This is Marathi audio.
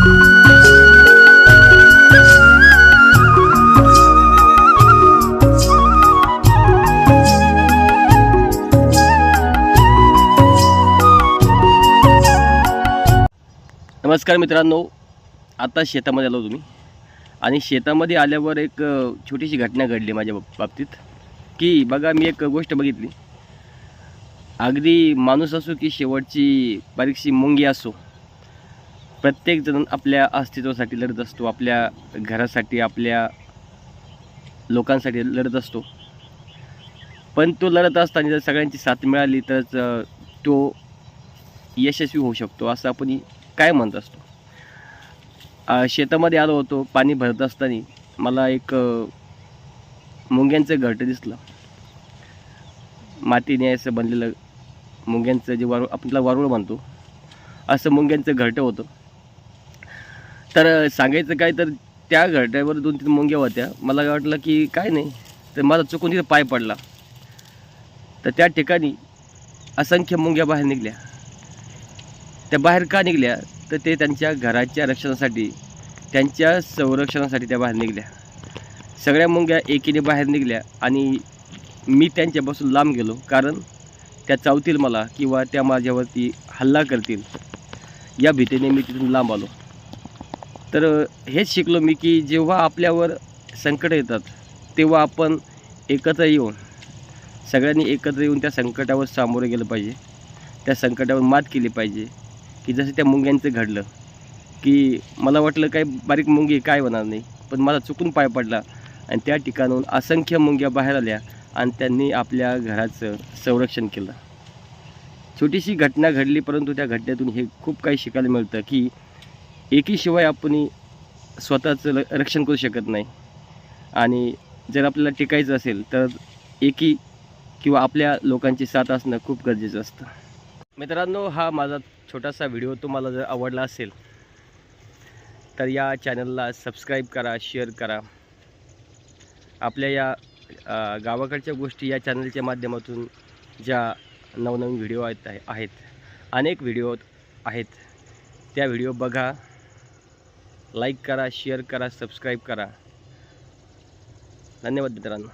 नमस्कार मित्रांनो. आता शेतामध्ये आलो तुम्ही. आणि शेतामध्ये आल्यावर एक छोटीशी घटना घडली माझ्या बाब- बाबतीत. की बघा मी एक गोष्ट बघितली. अगदी माणूस असो की शेवटची बारीकशी मुंगी असो प्रत्येकजण आपल्या अस्तित्वासाठी लढत असतो आपल्या घरासाठी आपल्या लोकांसाठी लढत असतो. पण तो लढत असताना जर सगळ्यांची साथ मिळाली तरच तो यशस्वी होऊ शकतो असं आपण काय म्हणत असतो. शेतामध्ये आलो होतो पाणी भरत असताना मला एक मुंग्यांचं घरटं दिसलं. मातीने असं बनलेलं मुंग्यांचं जे वारू आपण त्याला वारूळ म्हणतो असं मुंग्यांचं घरटं होतं. तर सांगायचं काय तर त्या घरट्यावर दोन तीन मुंग्या होत्या. मला काय वाटलं की काय नाही. तर माझा चुकून तिथे पाय पडला. तर त्या ठिकाणी असंख्य मुंग्या बाहेर निघल्या. त्या बाहेर का निघल्या? तर ते त्यांच्या घराच्या रक्षणासाठी त्यांच्या संरक्षणासाठी त्या बाहेर निघल्या. सगळ्या मुंग्या एकीने बाहेर निघल्या आणि मी त्यांच्यापासून लांब गेलो. कारण त्या चावतील मला किंवा त्या माझ्यावरती हल्ला करतील. या भीतीने मी तिथून लांब आलो. तर हेच शिकलो मी की जेव्हा आपल्यावर संकट येतात तेव्हा आपण एकत्र येऊन सगळ्यांनी एकत्र येऊन त्या संकटावर सामोरे गेलं पाहिजे. त्या संकटावर मात केली पाहिजे की जसं त्या मुंग्यांचं घडलं की मला वाटलं काय बारीक मुंगी काय होणार नाही पण मला चुकून पाय पडला आणि त्या ठिकाणून असंख्य मुंग्या बाहेर आल्या आणि त्यांनी आपल्या घराचं संरक्षण केलं. छोटीशी घटना घडली परंतु त्या घटनेतून हे खूप काही शिकायला मिळतं की एकीशिवाय आपण स्वतःचं रक्षण करू शकत नाही. आणि जर आपल्याला टिकायचं असेल तर एकी किंवा आपल्या लोकांची साथ असणं खूप गरजेचं असतं. मित्रांनो हा माझा छोटासा व्हिडिओ तुम्हाला जर आवडला असेल तर या चॅनलला सबस्क्राईब करा शेअर करा. आपल्या या गावाकडच्या गोष्टी या चॅनलच्या माध्यमातून ज्या नवनवीन व्हिडिओ आहेत आहेत अनेक व्हिडिओ आहेत त्या व्हिडिओ बघा. लाईक करा शेअर करा सबस्क्राईब करा. धन्यवाद मित्रांनो.